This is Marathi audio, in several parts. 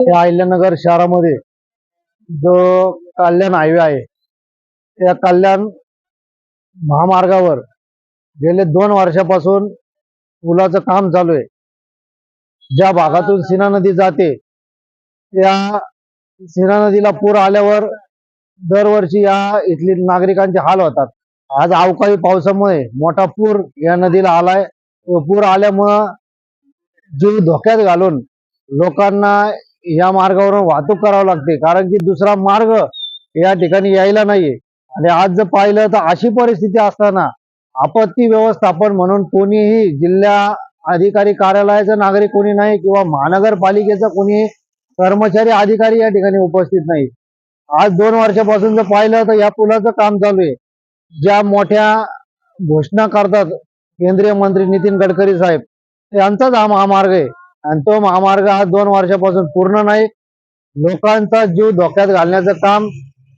या अहिल्यानगर शहरामध्ये जो कल्याण हायवे आहे त्या कल्याण महामार्गावर गेले दोन वर्षापासून पुलाचं काम चालू आहे. ज्या भागातून सीना नदी जाते त्या सीना नदीला पूर आल्यावर दरवर्षी या इथली नागरिकांचे हाल होतात. आज अवकाळी पावसामुळे मोठा पूर या नदीला आलाय. पूर आल्यामुळं जीव धोक्यात घालून लोकांना या मार्गावरून वाहतूक करावं लागते. कारण की दुसरा मार्ग या ठिकाणी यायला नाहीये. आणि आज जर पाहिलं तर अशी परिस्थिती असताना आपत्ती व्यवस्थापन म्हणून कोणीही जिल्हा अधिकारी कार्यालयाचा नागरिक कोणी नाही किंवा महानगरपालिकेचा कोणी कर्मचारी अधिकारी या ठिकाणी उपस्थित नाही. आज दोन वर्षापासून जर पाहिलं तर या पुलाचं काम चालू आहे. ज्या मोठ्या घोषणा करतात केंद्रीय मंत्री नितीन गडकरी साहेब यांचाच हा महामार्ग आहे. आणि तो महामार्ग हा दोन वर्षापासून पूर्ण नाही. लोकांचा जीव धोक्यात घालण्याचं काम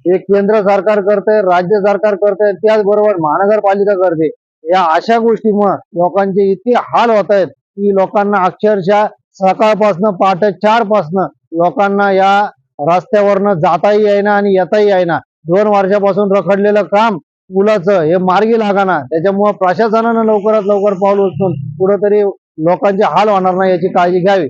हे केंद्र सरकार करते राज्य सरकार करते त्याचबरोबर महानगरपालिका करते. या अशा गोष्टीमुळे लोकांचे इतके हाल होत आहेत की लोकांना अक्षरशः सकाळपासनं पहाटे चार पासनं लोकांना या रस्त्यावरनं जाताही येईना आणि येताही येईना. दोन वर्षापासून रखडलेलं काम पुलाचं हे मार्गी लागाना त्याच्यामुळे प्रशासनानं लवकरात लवकर पाऊल उचलून कुठंतरी लोकांचे हाल होणार नाही याची काळजी घ्यावी.